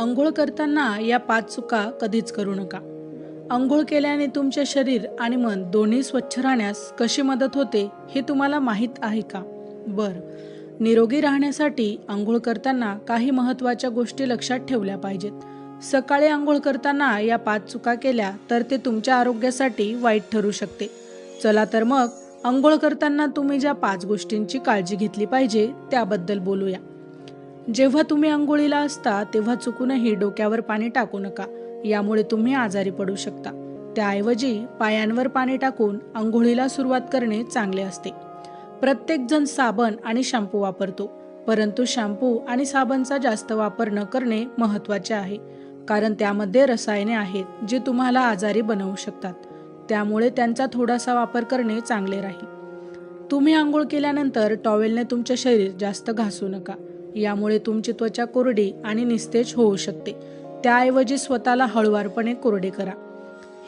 आंघोळ करताना या पाच चुका कधीच करू नका. आंघोळ केल्याने तुमचे शरीर आणि मन दोन्ही स्वच्छ राहण्यास कशी मदत होते हे तुम्हाला माहीत आहे का? बरं. निरोगी राहण्यासाठी आंघोळ करताना काही महत्त्वाच्या गोष्टी लक्षात ठेवल्या पाहिजेत. सकाळी आंघोळ करताना या पाच चुका केल्या तर ते तुमच्या आरोग्यासाठी वाईट ठरू शकते. चला तर मग आंघोळ करताना तुम्ही ज्या पाच गोष्टींची काळजी घेतली पाहिजे त्याबद्दल बोलूया. जेव्हा तुम्ही आंघोळीला असता तेव्हा चुकूनही डोक्यावर पाणी टाकू नका. यामुळे तुम्ही आजारी पडू शकता. त्याऐवजी पायांवर पाणी टाकून आंघोळीला सुरुवात करणे चांगले असते. प्रत्येक जण साबण आणि शॅम्पू वापरतो. परंतु शॅम्पू आणि साबणचा जास्त वापर न करणे महत्त्वाचे आहे. कारण त्यामध्ये रसायने आहेत जी तुम्हाला आजारी बनवू शकतात. त्यामुळे त्यांचा थोडासा वापर करणे चांगले राहील. तुम्ही आंघोळ केल्यानंतर टॉवेलने तुमचे शरीर जास्त घासू नका. यामुळे तुमची त्वचा कोरडी आणि निस्तेज होऊ शकते. त्याऐवजी स्वतःला हळुवारपणे कोरडे करा.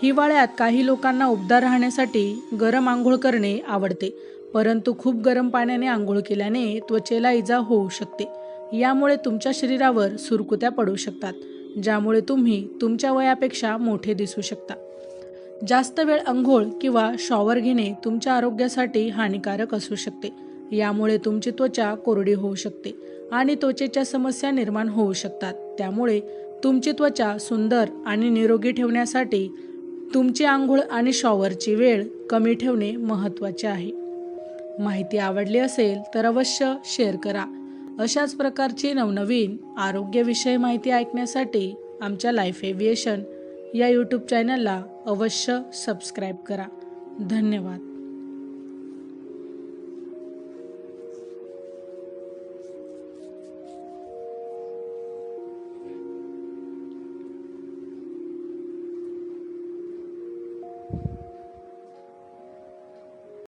हिवाळ्यात काही लोकांना उबदार राहण्यासाठी गरम आंघोळ करणे आवडते परंतु खूप गरम पाण्याने आंघोळ केल्याने त्वचेला इजा होऊ शकते. यामुळे तुमच्या शरीरावर सुरकुत्या पडू शकतात ज्यामुळे तुम्ही तुमच्या वयापेक्षा मोठे दिसू शकता. जास्त वेळ अंघोळ किंवा शॉवर घेणे तुमच्या आरोग्यासाठी हानिकारक असू शकते यामुळे तुमची त्वचा कोरडी होऊ शकते. आणि त्वचेच्या समस्या निर्माण होऊ शकतात. त्यामुळे तुमची त्वचा सुंदर आणि निरोगी ठेवण्यासाठी तुमची आंघोळ आणि शॉवरची वेळ कमी ठेवणे महत्त्वाचे आहे. माहिती आवडली असेल तर अवश्य शेअर करा. अशाच प्रकारची नवनवीन आरोग्यविषयी माहिती ऐकण्यासाठी आमच्या लाईफ एव्हिएशन या यूट्यूब चॅनलला अवश्य सबस्क्राईब करा. धन्यवाद.